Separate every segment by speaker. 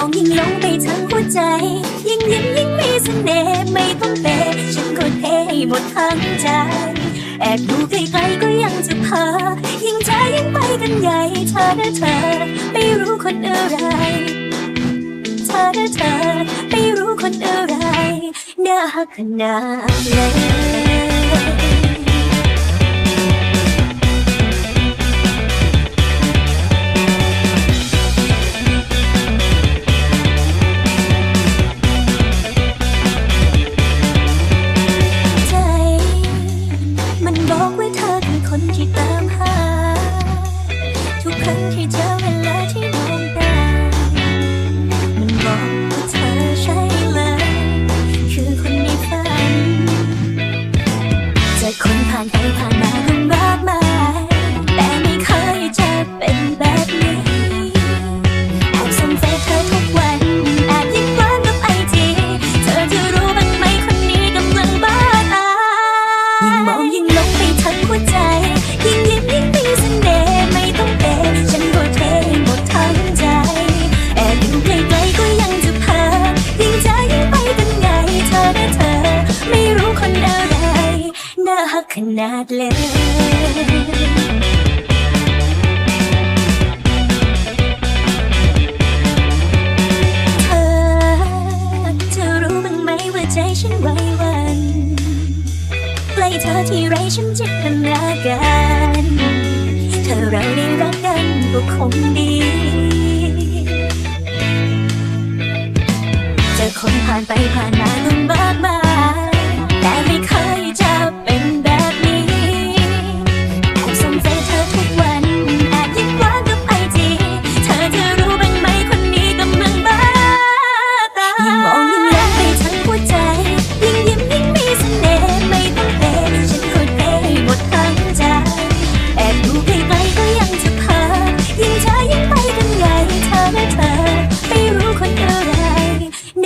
Speaker 1: ยังยิ่งลงไปทางหัวใจ ยิ่งยิ้มยิ่งมีเสน่ห์ไม่ต้องเปย์ฉันก็เทให้หมดทั้งใจ แอบดูไกลๆก็ยังจะพายิ่งใจยิ่งไปกันใหญ่เธอนะเธอ ไม่รู้คนอะไรเธอนะเธอ ไม่รู้คนอะไรน่าขนาดเลย ยิ่งลงไปทั้งหัวใจ ยิ่งยิ้มยิ่งมีเสน่ห์ไม่ต้องเปฉันก็เทหมดทั้งใจ แอบอยู่ไกลๆก็ยังจะพายิ่งใจยิ่งไปกันใหญ่เธอนะเธอ ไม่รู้คนอะไรน่าหักขนาดเลยเธอรู้บ้างไหมว่าใจฉันไว้ เธอที่ไรฉันจิตนาการถ้าเราได้รักกันก็คงดีเจอคนผ่านไปผ่านมาก็มากมาย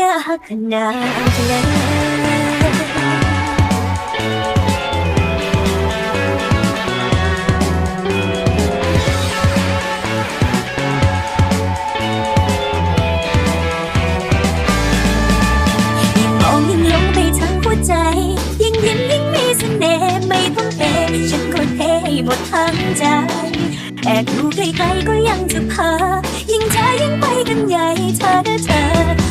Speaker 1: น่าหักขนาดเลยยิ่งมองยิ่งหลงไปทั้งหัวใจยิ่งยิ้มยิ่งมีเสน่ห์ไม่ต้องเปย์ฉันก็เทให้หมดทั้งใจแอบดูไกลๆก็ยังจะพายิ่งใจยิ่งไปกันใหญ่เธอนะเธอ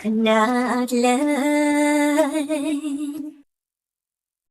Speaker 1: ขนาดเลย